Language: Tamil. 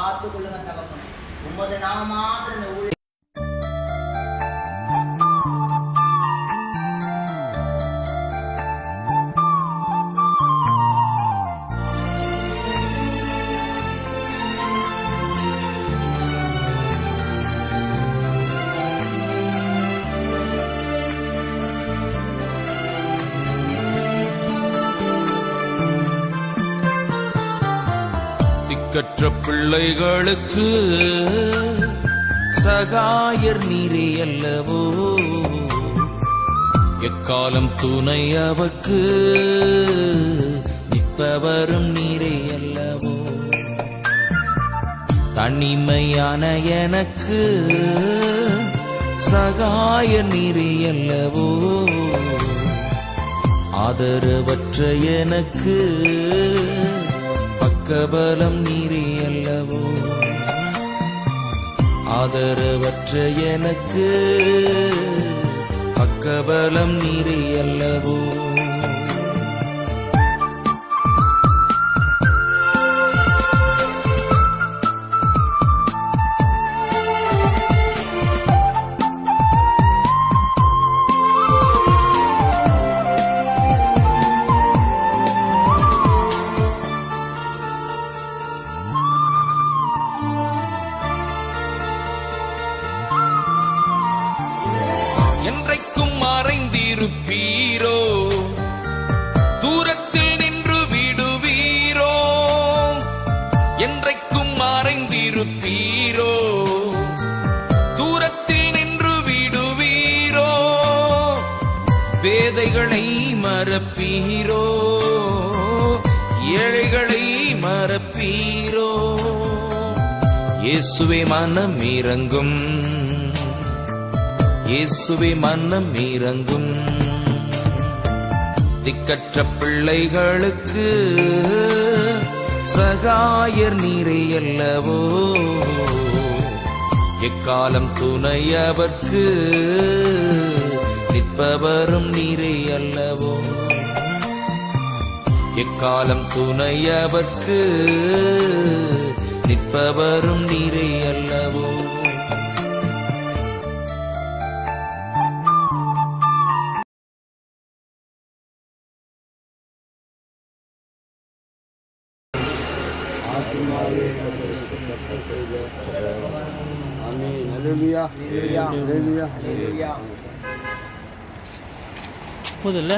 பார்த்து கொள்ளுங்க தகப்பன். உமது நாம மாத்திர இந்த ஊழிய கற்ற பிள்ளைகளுக்கு சகாயர் நீரே அல்லவோ? எக்காலம் துணை அவக்கு நிற்பவரும் நீரே அல்லவோ? தனிமையான எனக்கு சகாய நீரே அல்லவோ? ஆதரவற்ற எனக்கு பக்கபலம் நீரே அல்லவோ? ஆதரவற்ற எனக்கு பக்கபலம் நீரே அல்லவோ? மறைந்திருப்பீரோ? தூரத்தில் நின்று விடுவீரோ? வேதைகளை மறப்பீரோ? ஏழைகளை மறப்பீரோ? இயேசுவே மனம் இறங்கும். இயேசுவே மனம் இறங்கும். திக்கற்ற பிள்ளைகளுக்கு சகாயர் நீரே அல்லவோ? எக்காலம் துணையவர்க்கு நிற்பவரும் நீரே அல்லவோ? எக்காலம் துணையவர்க்கு நிற்பவரும் நீரே அல்லவோ? ஆமென். அல்லேலூயா. அல்லேலூயா. போதில்ல